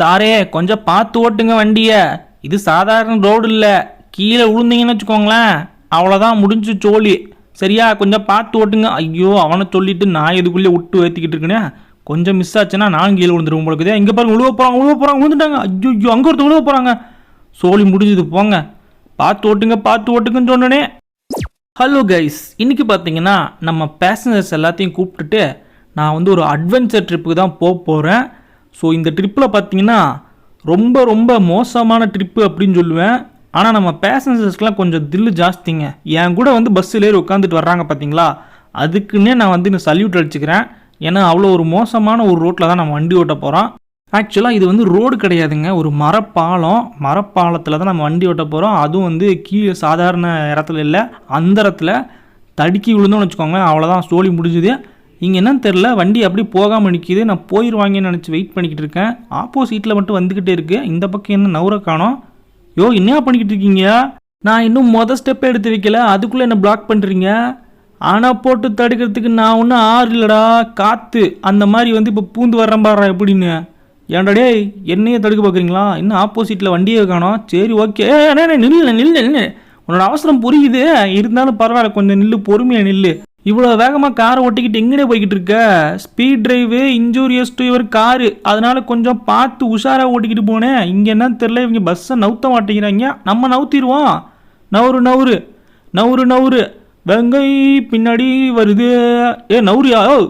சாரே கொஞ்சம் பார்த்து ஓட்டுங்க வண்டியை. இது சாதாரண ரோடு இல்லை. கீழே விழுந்தீங்கன்னு வச்சுக்கோங்களேன். அவ்வளோதான் முடிஞ்சு சோழி. சரியா? கொஞ்சம் பார்த்து ஓட்டுங்க. ஐயோ அவனை சொல்லிட்டு நான் இதுக்குள்ளே விட்டு ஏற்றிக்கிட்டு இருக்கேனே? கொஞ்சம் மிஸ் ஆச்சுன்னா நான் கீழே விழுந்துருவோம் உங்களுக்கு இங்கே பாருங்க விழுவ போகிறாங்க விழுவ போகிறாங்க விழுந்துட்டாங்க ஐயோ ஐயோ அங்கே ஒருத்தர் விழுவ போகிறாங்க சோழி முடிஞ்சது போங்க. பார்த்து ஓட்டுங்க பார்த்து ஓட்டுங்கன்னு சொன்னனே. ஹலோ கைஸ் இன்றைக்கி பார்த்தீங்கன்னா நம்ம பேசஞ்சர்ஸ் எல்லாத்தையும் கூப்பிட்டுட்டு நான் வந்து ஒரு அட்வென்ச்சர் ட்ரிப்புக்கு தான் போக போகிறேன் ஸோ இந்த ட்ரிப்பில் பார்த்தீங்கன்னா ரொம்ப ரொம்ப மோசமான ட்ரிப்பு அப்படின்னு சொல்லுவேன். ஆனால் நம்ம பேசஞ்சர்ஸ்க்கெலாம் கொஞ்சம் தில்லு ஜாஸ்திங்க. என் கூட வந்து பஸ்ஸில் ஏறி உட்காந்துட்டு வர்றாங்க பார்த்தீங்களா அதுக்குன்னே நான் வந்து இந்த சல்யூட் அடிச்சுக்கிறேன். ஏன்னா அவ்வளோ ஒரு மோசமான ஒரு ரோட்டில் தான் நம்ம வண்டி ஓட்ட போகிறோம் ஆக்சுவலாக இது வந்து ரோடு கிடையாதுங்க. ஒரு மரப்பாலம். மரப்பாலத்தில் தான் நம்ம வண்டி ஓட்ட போகிறோம் அதுவும் வந்து கீழே சாதாரண இடத்துல இல்லை. அந்த இடத்துல தடுக்கி விழுந்தோம்னு வச்சுக்கோங்களேன். அவ்வளோதான் ஸ்டோலி முடிஞ்சுது. இங்கே என்னன்னு தெரில வண்டி அப்படி போகாமல் நிற்கிது நான் போயிடுவாங்கன்னு நினச்சி வெயிட் பண்ணிக்கிட்டு இருக்கேன். ஆப்போசிட்டில் மட்டும் வந்துக்கிட்டே இருக்குது இந்த பக்கம் என்ன நவுற காணோம். யோ என்ன பண்ணிக்கிட்டு இருக்கீங்க? நான் இன்னும் மொதல் ஸ்டெப்பே எடுத்து வைக்கல அதுக்குள்ளே என்ன பிளாக் பண்ணுறீங்க ஆனால் போட்டு தடுக்கிறதுக்கு நான் ஒன்றும் ஆறு இல்லைடா காற்று அந்த மாதிரி வந்து இப்போ பூந்து வர்றேன் பாடுறா எப்படின்னு. ஏன்டா டேய் என்னையே தடுக்க பார்க்குறீங்களா? இன்னும் ஆப்போசிட்டில் வண்டியே காணோம். சரி ஓகே நில்லு நில்லு நில்லு உன்னோட அவசரம் புரியுது. இருந்தாலும் பரவாயில்ல கொஞ்சம் நில்லு பொறுமையாக நில்லு. இவ்வளோ வேகமாக காரை ஓட்டிக்கிட்டு எங்கடே போய்கிட்டு இருக்க? ஸ்பீட் ட்ரைவு இன்ஜூரியஸ் டு இவர் காரு அதனால் கொஞ்சம் பார்த்து உஷாராக ஓட்டிக்கிட்டு போனேன் இங்கே என்னன்னு தெரில இவங்க பஸ்ஸை நவுத்த மாட்டேங்கிறாங்க. நம்ம நவுத்திடுவோம். நவுறு நவுறு நவுறு நவுறு. வெங்கை பின்னாடி வருது. ஏ நவுரியா ஓ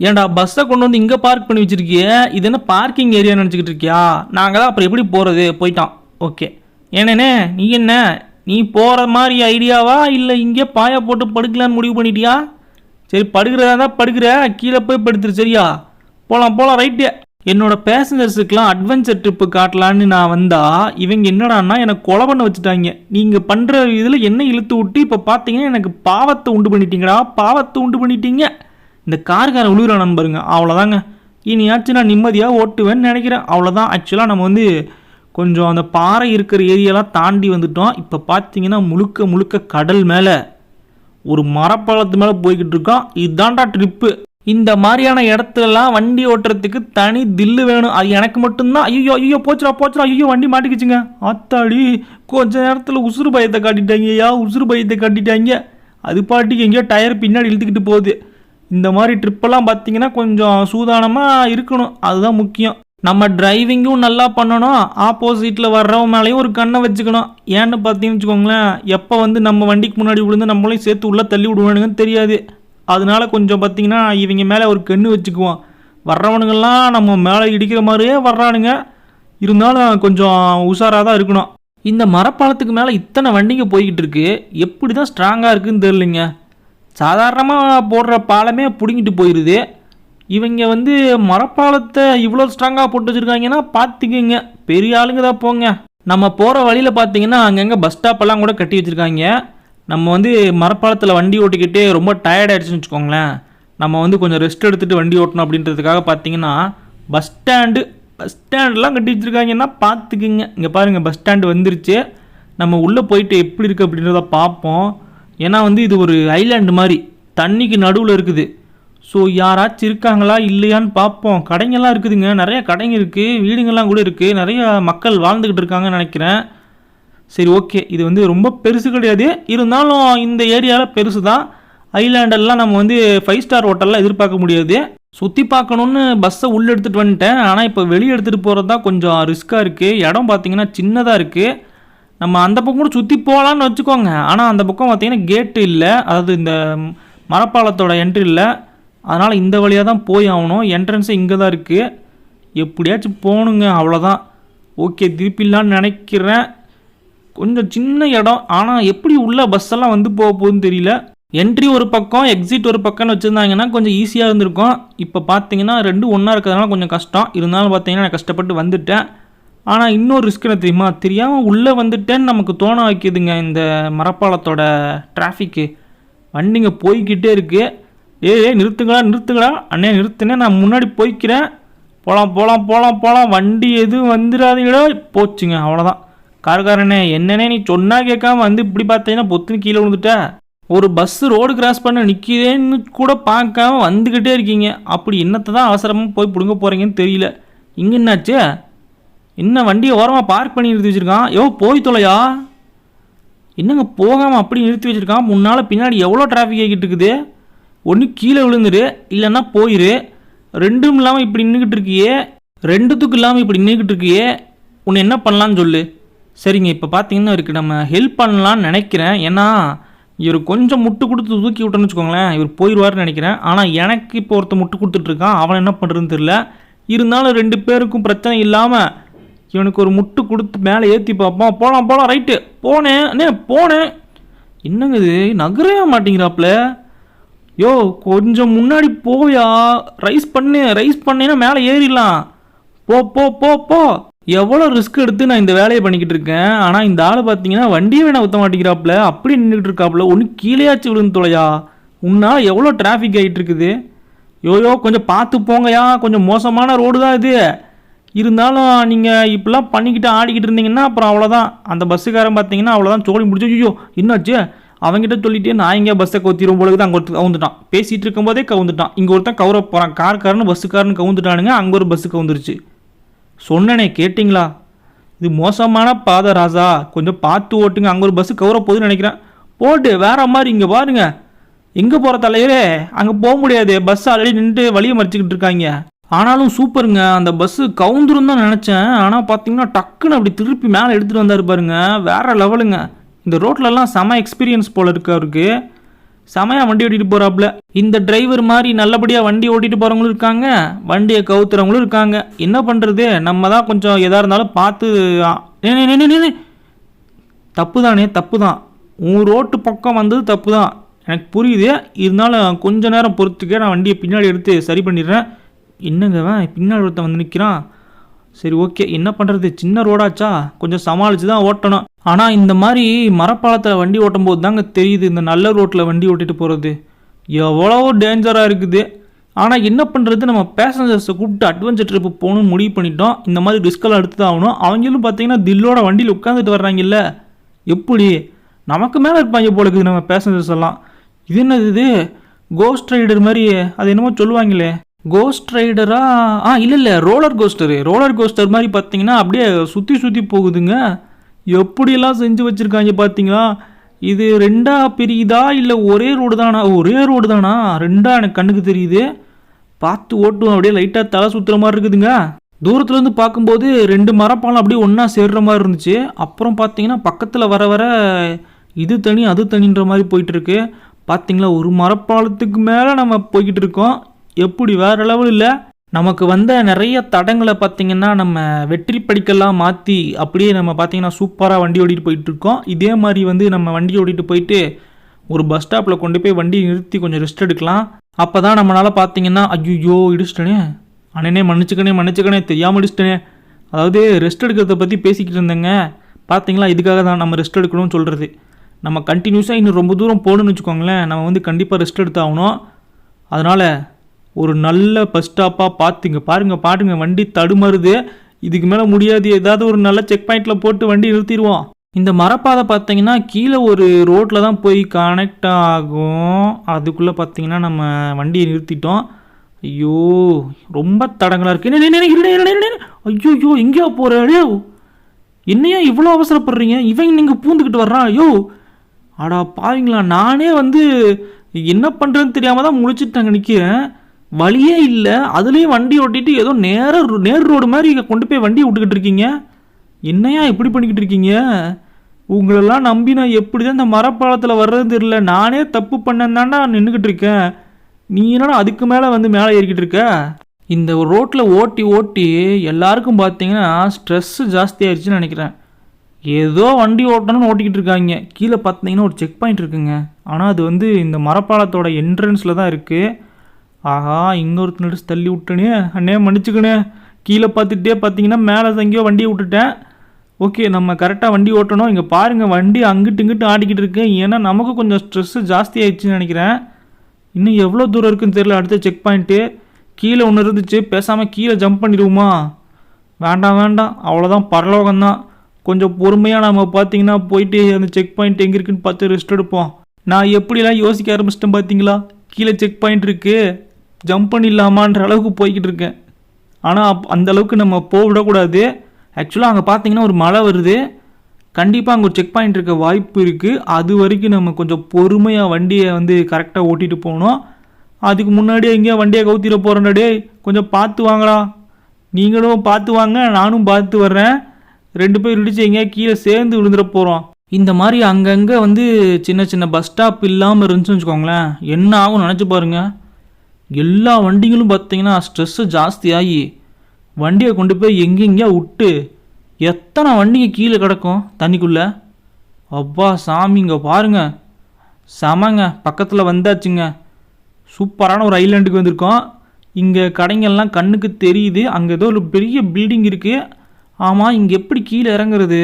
ஏன்டா பஸ்ஸை கொண்டு வந்து இங்கே பார்க் பண்ணி வச்சிருக்கிய? இது என்ன பார்க்கிங் ஏரியா நினச்சிக்கிட்டு இருக்கியா? நாங்கள் தான் அப்புறம் எப்படி போகிறது போயிட்டான். ஓகே. ஏனேண்ணே நீ என்ன? நீ போகிற மாதிரி ஐடியாவா இல்லை இங்கே பாய போட்டு படுக்கலான்னு முடிவு பண்ணிட்டியா? சரி படுக்கிறதா தான் படுக்கிற. கீழே போய் படுத்துரு சரியா? போகலாம் போகலாம் ரைட்டு என்னோட பேசஞ்சர்ஸுக்கெலாம் அட்வென்ச்சர் ட்ரிப்பு காட்டலான்னு நான் வந்தா இவங்க என்னடான்னா எனக்கு கொலை பண்ண வச்சுட்டாங்க. நீங்கள் பண்ணுற இதில் என்ன இழுத்து விட்டு இப்போ பார்த்தீங்கன்னா எனக்கு பாவத்தை உண்டு பண்ணிட்டீங்கடா பாவத்தை உண்டு பண்ணிட்டீங்க. இந்த கார்காரன் உழுவுறானு நண்பருங்க அவ்வளோதாங்க இனியாச்சும் நான் நிம்மதியாக ஓட்டுவேன்னு நினைக்கிறேன். அவ்வளோதான் ஆக்சுவலாக நம்ம வந்து கொஞ்சம் அந்த பாறை இருக்கிற ஏரியாலாம் தாண்டி வந்துட்டோம். இப்போ பார்த்தீங்கன்னா முழுக்க முழுக்க கடல் மேலே ஒரு மரப்பாலத்து மேலே போய்கிட்டு இருக்கோம் இதுதான்டா ட்ரிப்பு இந்த மாதிரியான இடத்துலலாம் வண்டி ஓட்டுறதுக்கு தனி தில்லு வேணும். அது எனக்கு மட்டும்தான். ஐயோ ஐயோ போச்சுடா போச்சுடா. ஐயோ வண்டி மாட்டிக்கிச்சுங்க. ஆத்தாடி கொஞ்ச நேரத்தில் உசுறு பயத்தை காட்டிட்டாங்க ஐயா உசுறு பயத்தை காட்டிட்டாங்க அது பாட்டுக்கு எங்கேயோ டயர் பின்னாடி இழுத்துக்கிட்டு போகுது. இந்த மாதிரி ட்ரிப்பெல்லாம் பார்த்தீங்கன்னா கொஞ்சம் சூதானமாக இருக்கணும். அதுதான் முக்கியம். நம்ம டிரைவிங்கும் நல்லா பண்ணணும். ஆப்போசிட்டில் வர்றவன் மேலேயும் ஒரு கண்ணை வச்சுக்கணும். ஏன்னு பார்த்தீங்கன்னு வச்சுக்கோங்களேன் எப்போ வந்து நம்ம வண்டிக்கு முன்னாடி விழுந்து நம்மளையும் சேர்த்து உள்ளே தள்ளி விடுவானுங்கன்னு தெரியாது. அதனால கொஞ்சம் பார்த்தீங்கன்னா இவங்க மேலே ஒரு கண்ணு வச்சுக்குவோம் வர்றவனுங்கெல்லாம் நம்ம மேலே இடிக்கிற மாதிரியே வர்றானுங்க. இருந்தாலும் கொஞ்சம் உஷாராக தான் இருக்கணும். இந்த மரப்பாலத்துக்கு மேலே இத்தனை வண்டிங்க போய்கிட்டு இருக்கு. எப்படி தான் ஸ்ட்ராங்காக இருக்குதுன்னு தெரிலிங்க சாதாரணமாக போடுற பாலமே பிடுங்கிட்டு போயிடுது இவங்க வந்து மரப்பாலத்தை இவ்வளோ ஸ்ட்ராங்காக போட்டு வச்சுருக்காங்கன்னா பார்த்துக்குங்க பெரிய ஆளுங்க தான் போங்க. நம்ம போகிற வழியில் பார்த்தீங்கன்னா அங்கங்கே பஸ் ஸ்டாப்பெல்லாம் கூட கட்டி வச்சுருக்காங்க. நம்ம வந்து மரப்பாலத்தில் வண்டி ஓட்டிக்கிட்டே ரொம்ப டயர்ட் ஆகிடுச்சுன்னு வச்சுக்கோங்களேன். நம்ம வந்து கொஞ்சம் ரெஸ்ட் எடுத்துகிட்டு வண்டி ஓட்டணும் அப்படின்றதுக்காக பார்த்தீங்கன்னா பஸ் ஸ்டாண்டு பஸ் ஸ்டாண்டெலாம் கட்டி வச்சுருக்காங்கன்னா பார்த்துக்குங்க இங்கே பாருங்கள் பஸ் ஸ்டாண்டு வந்துருச்சு. நம்ம உள்ளே போயிட்டு எப்படி இருக்குது அப்படின்றத பார்ப்போம் ஏன்னா வந்து இது ஒரு ஐலாண்டு மாதிரி. தண்ணிக்கு நடுவில் இருக்குது. ஸோ யாராச்சும் இருக்காங்களா? இல்லையான்னு பார்ப்போம். கடைங்கெல்லாம் இருக்குதுங்க. நிறைய கடைங்க இருக்குது வீடுங்கள்லாம் கூட இருக்குது நிறைய மக்கள் வாழ்ந்துக்கிட்டு இருக்காங்கன்னு நினைக்கிறேன். சரி ஓகே இது வந்து ரொம்ப பெருசு கிடையாது. இருந்தாலும் இந்த ஏரியாவில் பெருசு தான். ஐலாண்டெல்லாம் நம்ம வந்து ஃபைவ் ஸ்டார் ஹோட்டல்லாம் எதிர்பார்க்க முடியாது. சுற்றி பார்க்கணுன்னு பஸ்ஸை உள்ளே எடுத்துகிட்டு வந்துட்டேன். ஆனால் இப்போ வெளியே எடுத்துகிட்டு போகிறது தான் கொஞ்சம் ரிஸ்க்காக இருக்குது இடம் பார்த்தீங்கன்னா சின்னதாக இருக்குது நம்ம அந்த பக்கம் கூட சுற்றி போகலான்னு வச்சுக்கோங்க. ஆனால் அந்த பக்கம் பார்த்திங்கன்னா கேட்டு இல்லை. அதாவது இந்த மரப்பாலத்தோட என்ட்ரி இல்லை. அதனால் இந்த வழியாக தான் போய் ஆகணும். என்ட்ரன்ஸு இங்கே தான் இருக்குது எப்படியாச்சும் போகணுங்க அவ்வளோதான் ஓகே திருப்பிடலான்னு நினைக்கிறேன். கொஞ்சம் சின்ன இடம். ஆனால் எப்படி உள்ள பஸ் எல்லாம் வந்து போக போகுதுன்னு தெரியல. என்ட்ரி ஒரு பக்கம் எக்ஸிட் ஒரு பக்கம்னு வச்சுருந்தாங்கன்னா கொஞ்சம் ஈஸியாக இருந்திருக்கும். இப்போ பார்த்தீங்கன்னா ரெண்டு ஒன்றா இருக்கிறதுனால கொஞ்சம் கஷ்டம். இருந்தாலும் பார்த்தீங்கன்னா நான் கஷ்டப்பட்டு வந்துட்டேன். ஆனால் இன்னொரு ரிஸ்க் என்ன தெரியுமா? தெரியாமல் உள்ளே வந்துட்டேன்னு நமக்கு தோண வைக்கிதுங்க இந்த மரப்பாலத்தோட டிராஃபிக்கு வண்டிங்க போய்கிட்டே இருக்குது ஏய் ஏய் நிறுத்துங்களா நிறுத்துங்களா அண்ணே நிறுத்துனே நான் முன்னாடி போய்க்கிறேன். போகலாம் போகலாம் போகலாம் போகலாம் வண்டி எதுவும் வந்துடாதீங்களோ போச்சுங்க அவ்வளோதான் கார்காரனே என்னன்னே நீ சொன்னால் கேட்காம வந்து இப்படி பார்த்தீங்கன்னா பொத்துன்னு கீழே விழுந்துட்ட. ஒரு பஸ்ஸு ரோடு கிராஸ் பண்ண நிற்கிதேன்னு கூட பார்க்காம வந்துக்கிட்டே இருக்கீங்க. அப்படி என்னத்தை தான் அவசரமாக போய் பிடுங்க போகிறீங்கன்னு தெரியல. இங்கே என்னாச்சு? என்ன வண்டியை ஓரமாக பார்க் பண்ணி நிறுத்தி வச்சுருக்கான்? யோ போய் தொலையா? என்னங்க போகாமல் அப்படி நிறுத்தி வச்சுருக்கான்? முன்னால் பின்னாடி எவ்வளோ டிராஃபிக் ஆகிட்டு இருக்குது? ஒன்று கீழே விழுந்துரு இல்லைன்னா போயிரு. ரெண்டும் இல்லாமல் இப்படி நின்றுக்கிட்டு இருக்கியே. ரெண்டுத்துக்கும் இல்லாமல் இப்படி நின்றுக்கிட்டு இருக்கியே. உன்னை என்ன பண்ணலான்னு சொல்லு. சரிங்க இப்போ பார்த்தீங்கன்னா இருக்கு நம்ம ஹெல்ப் பண்ணலான்னு நினைக்கிறேன். ஏன்னா இவர் கொஞ்சம் முட்டு கொடுத்து தூக்கி விட்டோன்னு வச்சுக்கோங்களேன். இவர் போயிடுவார்னு நினைக்கிறேன். ஆனால் எனக்கு இப்போ ஒருத்த முட்டு கொடுத்துட்ருக்கான் அவன் என்ன பண்ணுறதுன்னு தெரில இருந்தாலும் ரெண்டு பேருக்கும் பிரச்சனை இல்லாமல் இவனுக்கு ஒரு முட்டு கொடுத்து மேலே ஏற்றி பார்ப்போம். போகலாம் போகலாம் ரைட்டு போனேன். அண்ணே போனேன். என்னங்க இது? நகரவே மாட்டேங்கிறாப்புல. யோ கொஞ்சம் முன்னாடி போயா. ரைஸ் பண்ணு ரைஸ் பண்ணேன்னா மேலே ஏறிடலாம். போ போ போ போ. எவ்வளோ ரிஸ்க் எடுத்து நான் இந்த வேலையை பண்ணிக்கிட்டு இருக்கேன். ஆனால் இந்த ஆள் பார்த்தீங்கன்னா வண்டியை வேணா ஊற்ற மாட்டேங்கிறாப்புல. அப்படி நின்றுட்டு இருக்காப்புல. ஒன்று கீழேயாச்சு விழுந்து தொலையா? உன்னால் எவ்வளோ டிராஃபிக் ஆகிட்டு இருக்குது? யோயோ கொஞ்சம் பார்த்து போங்கயா கொஞ்சம் மோசமான ரோடு தான் இது. இருந்தாலும் நீங்கள் இப்படிலாம் பண்ணிக்கிட்டு ஆடிக்கிட்டு இருந்தீங்கன்னா அப்புறம் அவ்வளோதான். அந்த பஸ்ஸுக்காரன் பார்த்தீங்கன்னா அவ்வளோதான். சோழி முடிச்சு ஐயோ என்னாச்சு? அவங்ககிட்ட சொல்லிட்டே நான் இங்கே பஸ்ஸை கவுத்திரும் தான் அங்கே கவுந்துட்டான். பேசிகிட்டு இருக்கும்போதே கவுந்துட்டான். இங்கே ஒருத்தன் கவுர போகிறான் கார்காரன்னு பஸ்ஸுக்காரன்னு கவுந்துட்டானுங்க அங்கே ஒரு பஸ்ஸு கவுந்துருச்சு. சொன்னனே கேட்டிங்களா? இது மோசமான பாதை ராசா கொஞ்சம் பார்த்து ஓட்டுங்க அங்கே ஒரு பஸ்ஸு கவுர போகுதுன்னு நினைக்கிறேன். போட்டு வேற மாதிரி இங்கே பாருங்க. எங்கே போகிற தலைவரே? அங்கே போக முடியாது. பஸ் ஆல்ரெடி நின்று வழியை மறிச்சுக்கிட்டு இருக்காங்க. ஆனாலும் சூப்பருங்க. அந்த பஸ்ஸு கவுந்துரும் தான் நினச்சேன். ஆனால் பார்த்தீங்கன்னா டக்குன்னு அப்படி திருப்பி மேலே எடுத்துகிட்டு வந்தார் பாருங்க. வேற லெவலுங்க இந்த ரோட்லலாம் செம எக்ஸ்பீரியன்ஸ் போல இருக்கு அவருக்கு. செமையாக வண்டி ஓட்டிட்டு போகிறாப்புல இந்த டிரைவர் மாதிரி நல்லபடியாக வண்டி ஓட்டிட்டு போகிறவங்களும் இருக்காங்க வண்டியை கவுத்துறவங்களும் இருக்காங்க. என்ன பண்ணுறது நம்ம தான் கொஞ்சம் எதாக இருந்தாலும் பார்த்து தப்பு தானே தப்பு தான் உன் ரோட்டு பக்கம் வந்தது தப்பு தான் எனக்கு புரியுது. இருந்தாலும் கொஞ்ச நேரம் பொறுத்துக்க நான் வண்டியை பின்னாடி எடுத்து சரி பண்ணிடுறேன். என்னங்கவன் பின்னாடி ஒருத்தன் வந்து நிற்கிறான் சரி ஓகே. என்ன பண்ணுறது சின்ன ரோடாச்சா கொஞ்சம் சமாளித்து தான் ஓட்டணும். ஆனால் இந்த மாதிரி மரப்பாலத்தில் வண்டி ஓட்டும் போது தாங்க தெரியுது இந்த நல்ல ரோட்டில் வண்டி ஓட்டிகிட்டு போகிறது எவ்வளவோ டேஞ்சராக இருக்குது. ஆனால் என்ன பண்ணுறது நம்ம பேசஞ்சர்ஸை கூப்பிட்டு அட்வென்ச்சர் ட்ரிப்பு போகணும்னு முடிவு பண்ணிட்டோம். இந்த மாதிரி ரிஸ்கெல்லாம் எடுத்து தான் ஆகணும். அவங்களும் பார்த்தீங்கன்னா தில்லோட வண்டியில் உட்காந்துட்டு வர்றாங்கல்ல? எப்படி? நமக்கு மேலே இருப்பாங்க போல இருக்குது நம்ம பேசஞ்சர்ஸ் எல்லாம். இது என்னது இது? கோஸ்ட் ரைடர் மாதிரி அது என்னமோ சொல்லுவாங்களே. கோஸ்ட் ரைடரா ஆ இல்லை இல்லை ரோலர் கோஸ்டரு ரோலர் கோஸ்டர் மாதிரி பார்த்தீங்கன்னா அப்படியே சுற்றி சுற்றி போகுதுங்க. எப்படியெல்லாம் செஞ்சு வச்சுருக்காங்க பார்த்தீங்களா? இது ரெண்டாக பிரியுதா இல்லை ஒரே ரோடு தானா? ஒரே ரோடு தானா? ரெண்டா எனக்கு கண்ணுக்கு தெரியுது. பார்த்து ஓட்டும் அப்படியே லைட்டாக தலை சுற்றுற மாதிரி இருக்குதுங்க. தூரத்துலேருந்து பார்க்கும்போது ரெண்டு மரப்பாலம் அப்படியே ஒன்றா சேர்ற மாதிரி இருந்துச்சு. அப்புறம் பார்த்தீங்கன்னா பக்கத்தில் வர வர இது தனி அது தனின்ற மாதிரி போயிட்டுருக்கு பார்த்தீங்களா ஒரு மரப்பாலத்துக்கு மேலே நம்ம போய்கிட்டு இருக்கோம். எப்படி வேற லெவல் இல்லை? நமக்கு வந்த நிறைய தடங்களை பார்த்தீங்கன்னா நம்ம வெற்றி படிக்கெல்லாம் மாற்றி அப்படியே நம்ம பார்த்தீங்கன்னா சூப்பராக வண்டி ஓடிட்டு போயிட்டு இருக்கோம். இதே மாதிரி வந்து நம்ம வண்டி ஓட்டிட்டு போயிட்டு ஒரு பஸ் ஸ்டாப்பில் கொண்டு போய் வண்டி நிறுத்தி கொஞ்சம் ரெஸ்ட் எடுக்கலாம். அப்போ தான் நம்மளால் பார்த்தீங்கன்னா ஐயோ இடிச்சிட்டனே. அண்ணனே மன்னிச்சுக்கணே மன்னிச்சுக்கணே தெரியாமல் இடிச்சிட்டனே. அதாவது ரெஸ்ட் எடுக்கிறத பற்றி பேசிக்கிட்டு இருந்தேங்க. பார்த்தீங்களா? இதுக்காக தான் நம்ம ரெஸ்ட் எடுக்கணும்னு சொல்கிறது நம்ம கண்டினியூஸாக இன்னும் ரொம்ப தூரம் போகணுன்னு வச்சுக்கோங்களேன். நம்ம வந்து கண்டிப்பாக ரெஸ்ட் எடுத்தாகணும் அதனால் ஒரு நல்ல பஸ் ஸ்டாப்பாக பார்த்துங்க பாருங்கள் பாருங்க வண்டி தடுமாறுது. இதுக்கு மேலே முடியாது. ஏதாவது ஒரு நல்ல செக் பாயிண்டில் போட்டு வண்டி நிறுத்திடுவோம். இந்த மரப்பாதை பார்த்தீங்கன்னா கீழே ஒரு ரோட்டில் தான் போய் கனெக்ட் ஆகும். அதுக்குள்ளே பார்த்தீங்கன்னா நம்ம வண்டியை நிறுத்திட்டோம். ஐயோ ரொம்ப தடங்களாக இருக்கு. ஐயோ ஐயோ எங்கேயா போகிறே என்னையா இவ்வளோ அவசரப்படுறீங்க? இவன் நீங்கள் பூந்துக்கிட்டு வர்றான். ஐயோ. அடா பாவீங்களா? நானே வந்து என்ன பண்ணுறதுன்னு தெரியாமல் தான் முழிச்சிட்டாங்க நிற்கிறேன் வழியே இல்லை. அதுலேயும் வண்டி ஓட்டிட்டு ஏதோ நேர நேர் ரோடு மாதிரி இங்கே கொண்டு போய் வண்டியை விட்டுக்கிட்டு இருக்கீங்க. என்னையா இப்படி பண்ணிக்கிட்டு இருக்கீங்க? உங்களெல்லாம் நம்பி நான் எப்படி தான் இந்த மரப்பாலத்தில் வர்றதுன்னு தெரியல. நானே தப்பு பண்ணேன்தாண்டா நின்றுக்கிட்டு இருக்கேன். நீ என்னடா அதுக்கு மேலே வந்து மேலே ஏறிக்கிட்டு இருக்க? இந்த ரோட்டில் ஓட்டி ஓட்டி எல்லாருக்கும் பார்த்தீங்கன்னா ஸ்ட்ரெஸ்ஸு ஜாஸ்தி ஆயிடுச்சுன்னு நினைக்கிறேன். ஏதோ வண்டி ஓட்டணும்னு ஓட்டிக்கிட்டு இருக்காங்க. கீழே பார்த்தீங்கன்னா ஒரு செக் பாயிண்ட் இருக்குங்க. ஆனால் அது வந்து இந்த மரப்பாலத்தோட என்ட்ரன்ஸில் தான் இருக்குது ஆஹா இன்னொருத்த ஒருத்தர் தள்ளி விட்டனே. அண்ணே மன்னிச்சுக்கணே கீழே பார்த்துட்டே பார்த்தீங்கன்னா மேலே எங்கேயோ வண்டியை விட்டுட்டேன். ஓகே நம்ம கரெக்டாக வண்டி ஓட்டணும். இங்கே பாருங்கள் வண்டி அங்கிட்டு இங்கிட்டு ஆடிக்கிட்டு இருக்கு. ஏன்னா நமக்கு கொஞ்சம் ஸ்ட்ரெஸ்ஸு ஜாஸ்தி ஆயிடுச்சுன்னு நினைக்கிறேன். இன்னும் எவ்வளோ தூரம் இருக்குன்னு தெரியல அடுத்த செக் பாயிண்ட்டு கீழே ஒன்று இருந்துச்சு. பேசாமல் கீழே ஜம்ப் பண்ணிடுவோமா? வேண்டாம் வேண்டாம். அவ்வளோதான் பரலோகம்தான். கொஞ்சம் பொறுமையாக நம்ம பார்த்தீங்கன்னா போயிட்டு அந்த செக் பாயிண்ட் எங்கே இருக்குன்னு பார்த்து ரெஸ்ட் எடுப்போம். நான் எப்படிலாம் யோசிக்க ஆரம்பிச்சிட்டேன் பார்த்தீங்களா? கீழே செக் பாயிண்ட் இருக்குது ஜம்ப் பண்ணிடலாமான்ற அளவுக்கு போய்கிட்டு இருக்கேன். ஆனால் அப் அந்த அளவுக்கு நம்ம போவிடக்கூடாது ஆக்சுவலாக அங்கே பார்த்தீங்கன்னா ஒரு மழை வருது. கண்டிப்பாக அங்கே ஒரு செக் பாயிண்ட் இருக்க வாய்ப்பு இருக்குது அது வரைக்கும் நம்ம கொஞ்சம் பொறுமையாக வண்டியை வந்து கரெக்டாக ஓட்டிகிட்டு போகணும். அதுக்கு முன்னாடியே எங்கேயோ வண்டியை கவுத்திட போகிறேன்டே கொஞ்சம் பார்த்து வாங்கடா. நீங்களும் பார்த்து வாங்க நானும் பார்த்து வர்றேன். ரெண்டு பேர் இடிச்சு எங்கேயா கீழே சேர்ந்து விழுந்துட போகிறோம் இந்த மாதிரி அங்கங்கே வந்து சின்ன சின்ன பஸ் ஸ்டாப் இல்லாமல் இருந்துச்சுன்னு வச்சுக்கோங்களேன். என்ன ஆகும் நினச்சி பாருங்கள் எல்லா வண்டிகளும் பார்த்தீங்கன்னா ஸ்ட்ரெஸ்ஸு ஜாஸ்தியாகி வண்டியை கொண்டு போய் எங்கெங்கேயா விட்டு எத்தனை வண்டிங்க கீழே கிடக்கும் தண்ணிக்குள்ளே? அப்பா சாமி இங்கே பாருங்க. செமங்க பக்கத்தில் வந்தாச்சுங்க. சூப்பரான ஒரு ஐலாண்டுக்கு வந்திருக்கோம். இங்கே கடைங்கள்லாம் கண்ணுக்கு தெரியுது. அங்கே ஏதோ ஒரு பெரிய பில்டிங் இருக்குது ஆமாம் இங்கே எப்படி கீழே இறங்குறது?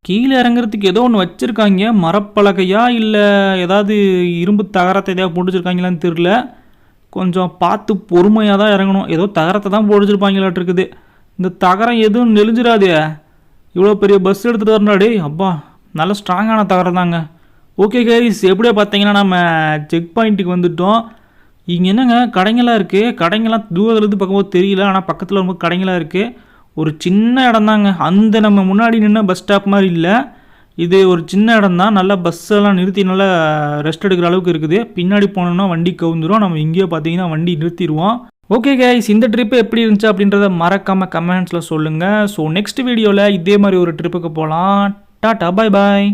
கீழே இறங்குறதுக்கு ஏதோ ஒன்று வச்சுருக்காங்க. மரப்பலகையா இல்லை ஏதாவது இரும்பு தகரத்தை எதாவது போட்டு வச்சுருக்காங்களான்னு தெரில கொஞ்சம் பார்த்து பொறுமையாக தான் இறங்கணும். ஏதோ தகரத்தை தான் போட்டு இருக்குது இந்த தகரம் எதுவும் நெளிஞ்சிடாதே. இவ்வளோ பெரிய பஸ் எடுத்துகிட்டு வரணும் அப்பா. நல்ல ஸ்ட்ராங்கான தகரம் தாங்க. ஓகே கைஸ் எப்படியோ பார்த்தீங்கன்னா நம்ம செக் பாயிண்ட்டுக்கு வந்துட்டோம். இங்கே என்னங்க கடைங்களாம் இருக்குது கடைங்களாம் தூரத்துலேருந்து பார்க்கும்போது தெரியல ஆனால் பக்கத்தில் ரொம்ப கடைங்களாம் இருக்குது ஒரு சின்ன இடம் தாங்க அந்த நம்ம முன்னாடி நின்ன பஸ் ஸ்டாப் மாதிரி இல்லை. இது ஒரு சின்ன இடம் தான் நல்லா பஸ்ஸெல்லாம் நிறுத்தி நல்லா ரெஸ்ட் எடுக்கிற அளவுக்கு இருக்குது. பின்னாடி போனோம்னா வண்டி கவுந்துரும். நம்ம இங்கேயே பார்த்தீங்கன்னா வண்டி நிறுத்திடுவோம் ஓகே கைஸ் இந்த ட்ரிப்பு எப்படி இருந்துச்சு அப்படின்றத மறக்காமல் கமெண்ட்ஸில் சொல்லுங்கள் ஸோ நெக்ஸ்ட் வீடியோவில் இதே மாதிரி ஒரு ட்ரிப்புக்கு போகலாம் டாட்டா பாய் பாய்